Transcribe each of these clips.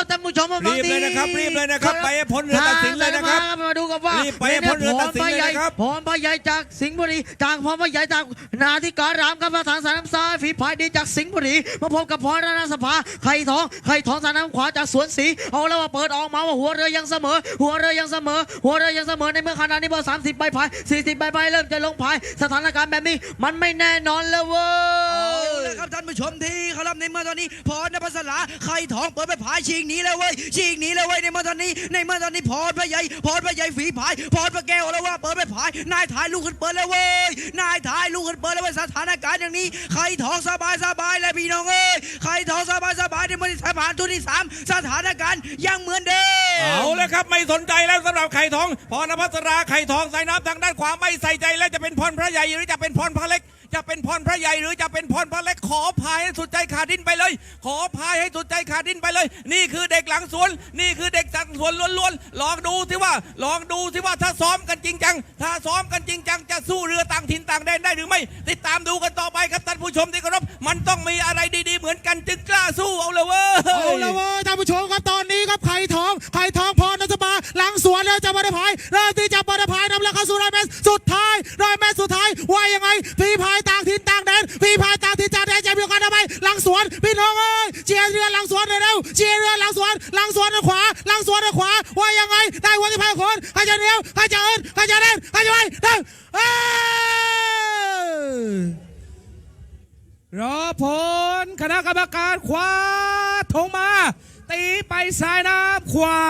ครับท่านผู้ชมมาฟังรีบเลยนะครับรีบเลยนะครับไปให้พ้นเรือตัดสินเลยนะครับทางสายมาดูกันว่ารีบไปให้พ้นเรือตัดสินเลยนะครับ พรพระใหญ่จากสิงห์บุรีจากพรพระใหญ่จากนาธิการรามครับทางสายน้ำซ้ายฝีพายดีจากสิงห์บุรีมาพบกับพรราชสภาไข่ทองไข่ทองสายน้ำขวาจากสวนศรีเอาแล้วว่าเปิดออกมาว่าหัวเรือยังเสมอ หัวเรือยังเสมอ หัวเรือยังเสมอในเมื่อขณะนี้เบอร์สามสิบใบพายสี่สิบใบพายเริ่มจะลงพายสถานการณ์แบบนี้มันไม่แน่นอนแล้วเว้เอายละ ครับท่านผู้ชมที่เขารับในเมื่อตอนนี้พรนภัสลาไข่ทองเปิดไปผายชิงหนีแล้วเว้ยชิงหนีแล้วเว้ยในเมื่อตอนนี้ในเมื่อตอนนี้พรพระใหญ่พรพระใหญ่ฝีผายพรพระแก้วแล้วว่าเปิดไปผายนายถ่ายลูกขึ้นเปิดแล้วเว้ยนายถ่ายลูกขึ้นเปิดแล้วเว้ยสถานการณ์อย่างนี้ไข่ทองสบายสบายเลยพี่น้องเอ้ยไข่ทองสบายสบายในเมื่อที่สะพานทุนที่สามสถานการณ์ยังเหมือนเดิมเอาเลยครับไม่สนใจแล้วสำหรับไข่ทองพรณพัสราไข่ทองใสายน้ำทางด้านขวาไม่ใส่ใจแล้วจะเป็นพรพระใหญ่หรือจะเป็นพรพระเล็ก จะเป็นพรพระใหญ่หรือจะเป็นพรพระเล็กขอพายให้สุดใจขาดดิ้นไปเลย ขอพายให้สุดใจขาดดิ้นไปเลย นี่คือเด็กหลังสวน นี่คือเด็กจากสวนล้วนๆลองดูสิว่า ลองดูสิว่าถ้าซ้อมกันจริงจังถ้าซ้อมกันจริงจังจะสู้เรือต่างถิ่นต่างแดนได้หรือไม่ ติดตามดูกันต่อไปครับท่านผู้ชมที่เคารพมันต้องมีอะไรดีๆ เหมือนกันจึงกล้าสู้เอาเลยเว้ยเอาละเว้ยท่านผู้ชมครับตอนนี้ครับไข่ทองไข่ทองพรนัสมาหลังสวนแล้วจะมาได้พายเริ่มที่จะมาได้พายนำแล้วเข้าสู่รอยเมตรสุดท้ายรอยเมตรสุดท้ายว่ายังไง วนเร็วเชียร์เรือหลังสวนหลังสวนขวาหลังสวนขวาว่ายังไงได้วันที่พายคนใครจะเหนียวใครจะเอินใครจะเล่นใครจะไปเร็วเอ้ยรอผลคณะกรรมการขวาธงมาตีไปสายน้ำขวา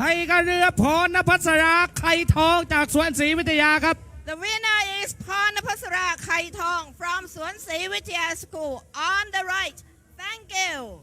ให้กันเรือพรนภัสราไข่ทองจากสวนศรีวิทยาครับ The winner is Parnapasara Kaitong from Swansea Vidya School on the right. Thank you.